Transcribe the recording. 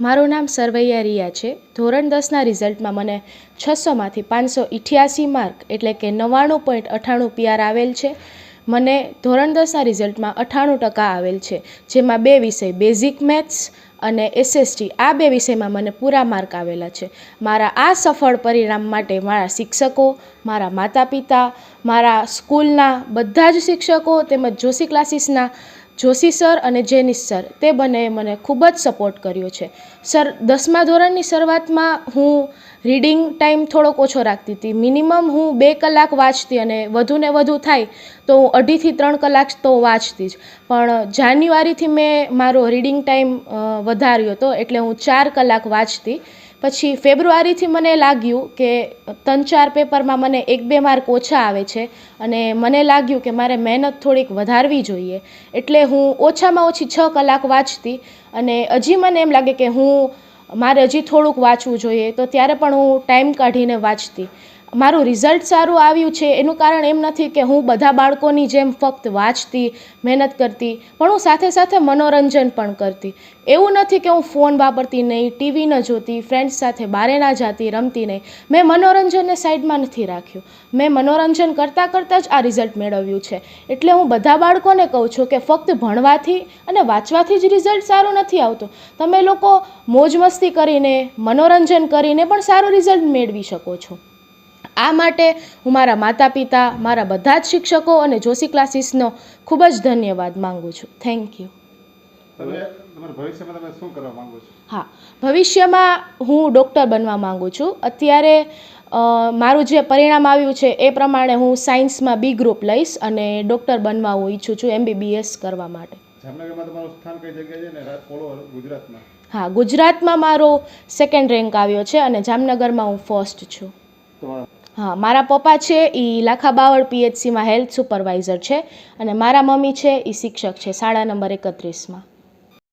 મારું નામ સરવૈયા રિયા છે. ધોરણ દસના રિઝલ્ટમાં મને છસોમાંથી પાંચસો અઠ્યાસી માર્ક એટલે કે નવ્વાણું પોઈન્ટ અઠ્ઠાણું પીઆર આવેલ છે. મને ધોરણ દસના રિઝલ્ટમાં અઠ્ઠાણું ટકા આવેલ છે, જેમાં બે વિષય, બેઝિક મેથ્સ અને એસએસટી, આ બે વિષયમાં મને પૂરા માર્ક આવેલા છે. મારા આ સફળ પરિણામ માટે મારા શિક્ષકો, મારા માતા પિતા મારા સ્કૂલના બધા જ શિક્ષકો તેમજ જોશી ક્લાસીસના જોશી સર અને જેનિસ સર, તે બંનેએ મને ખૂબ જ સપોર્ટ કર્યો છે. સર, દસમા ધોરણની શરૂઆતમાં હું રીડિંગ ટાઈમ થોડોક ઓછો રાખતી હતી. મિનિમમ હું બે કલાક વાંચતી અને વધુને વધુ થાય તો હું અઢીથી ત્રણ કલાક તો વાંચતી જ. પણ જાન્યુઆરીથી મેં મારો રીડિંગ ટાઈમ વધાર્યો હતો એટલે હું ચાર કલાક વાંચતી. પછી ફેબ્રુઆરીથી મને લાગ્યું કે ત્રણ ચાર પેપરમાં મને એક બે માર્ક ઓછા આવે છે અને મને લાગ્યું કે મારે મહેનત થોડીક વધારવી જોઈએ. એટલે હું ઓછામાં ઓછી છ કલાક વાંચતી અને હજી મને એમ લાગે કે હું, મારે હજી થોડુંક વાંચવું જોઈએ. તો ત્યારે પણ હું ટાઈમ કાઢીને વાંચતી. મારું રિઝલ્ટ સારું આવ્યું છે, એનું કારણ એમ નથી કે હું બધા બાળકોની જેમ ફક્ત વાંચતી, મહેનત કરતી, પણ હું સાથે સાથે મનોરંજન પણ કરતી. એવું નથી કે હું ફોન વાપરતી નહીં, ટીવી ન જોતી ફ્રેન્ડ્સ સાથે બારે ના જતી, રમતી નહીં. મેં મનોરંજનને સાઈડમાં નથી રાખ્યું. મેં મનોરંજન કરતાં કરતાં જ આ રિઝલ્ટ મેળવ્યું છે. એટલે હું બધા બાળકોને કહું છું કે ફક્ત ભણવાથી અને વાંચવાથી જ રિઝલ્ટ સારું નથી આવતું. તમે લોકો મોજ મસ્તી કરીને, મનોરંજન કરીને પણ સારું રિઝલ્ટ મેળવી શકો છો. આ માટે હું મારા માતા પિતા મારા બધા જ શિક્ષકો અને જોશી ક્લાસીસનો ખૂબ જ ધન્યવાદ માગું છું. થેન્ક યુ હા ભવિષ્યમાં હું ડૉક્ટર બનવા માગું છું. અત્યારે મારું જે પરિણામ આવ્યું છે એ પ્રમાણે હું સાયન્સમાં બી ગ્રુપ લઈશ અને ડૉક્ટર બનવા હું ઈચ્છું છું એમબીબીએસ કરવા માટે. હા ગુજરાતમાં મારો સેકન્ડ રેન્ક આવ્યો છે અને જામનગરમાં હું ફર્સ્ટ છું. હા, મારા પપ્પા છે, એ લાખાબાવળ પીએચસીમાં હેલ્થ સુપરવાઇઝર છે અને મારા મમ્મી છે, એ શિક્ષક છે, શાળા નંબર એકત્રીસમાં.